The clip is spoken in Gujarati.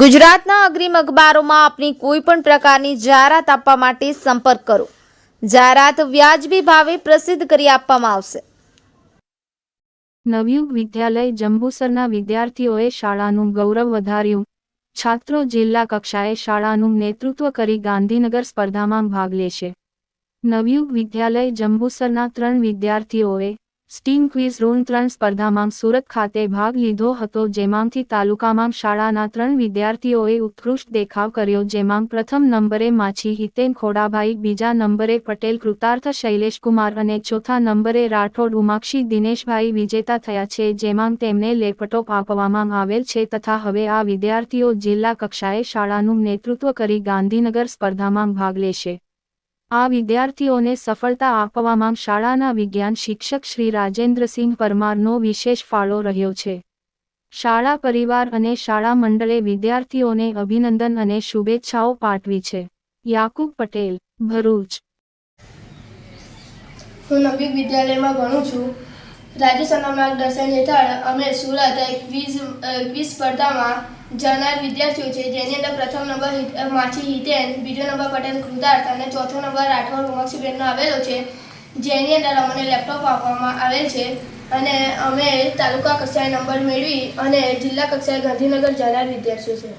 ગુજરાતના અગ્રીમ અખબારોમાં આપની કોઈ પણ પ્રકારની જાહેરાત આપવા માટે સંપર્ક કરો. જાહેરાત વ્યાજબી ભાવે પ્રસિદ્ધ કરી આપવામાં આવશે. નવયુગ વિદ્યાલય જંબુસરના વિદ્યાર્થીઓએ શાળાનું ગૌરવ વધાર્યું. છાત્રો જિલ્લા કક્ષાએ શાળાનું નેતૃત્વ કરી ગાંધીનગર સ્પર્ધામાં ભાગ લેશે. નવયુગ વિદ્યાલય જંબુસરના ત્રણ વિદ્યાર્થીઓએ સ્ટીમ ક્વિઝ રૂન ત્રણ સ્પર્ધામાં સુરત ખાતે ભાગ લીધો હતો, જેમાંથી તાલુકામાં શાળાના ત્રણ વિદ્યાર્થીઓએ ઉત્કૃષ્ટ દેખાવ કર્યો, જેમાં પ્રથમ નંબરે માછી હિતેન ખોડાભાઈ, બીજા નંબરે પટેલ, કૃતાર્થ શૈલેષકુમાર અને ચોથા નંબરે રાઠોડ, ઉમાક્ષી દિનેશભાઈ વિજેતા થયા છે, જેમાં તેમને લેપટોપ આપવામાં આવેલ છે તથા હવે આ વિદ્યાર્થીઓ જિલ્લા કક્ષાએ શાળાનું નેતૃત્વ કરી ગાંધીનગર સ્પર્ધામાં ભાગ લેશે. આ વિદ્યાર્થીઓને સફળતા આપવામાં શાળાના વિજ્ઞાન શિક્ષક શ્રી રાજેન્દ્રસિંહ પરમારનો વિશેષ ફાળો રહ્યો છે. શાળા પરિવાર અને શાળા મંડળે વિદ્યાર્થીઓને અભિનંદન અને શુભેચ્છાઓ પાઠવી છે. યાકુબ પટેલ, ભરૂચ. હું નવી વિદ્યાલયમાં ભણું છું. રાજસ્થાનના માર્ગદર્શન હેઠળ અમે સુરત ક્વિઝ ક્વિઝ સ્પર્ધામાં જનાર વિદ્યાર્થીઓ છે. જેની અંદર પ્રથમ નંબર માછી હિતેન, બીજો નંબર પટેલ કૃતાર્થ અને ચોથો નંબર રાઠોડ ઉમક્ષીબેનનો આવેલો છે. જેની અંદર અમને લેપટોપ આપવામાં આવેલ છે અને અમે તાલુકા કક્ષાએ નંબર મેળવી અને જિલ્લા કક્ષાએ ગાંધીનગર જનાર વિદ્યાર્થીઓ છે.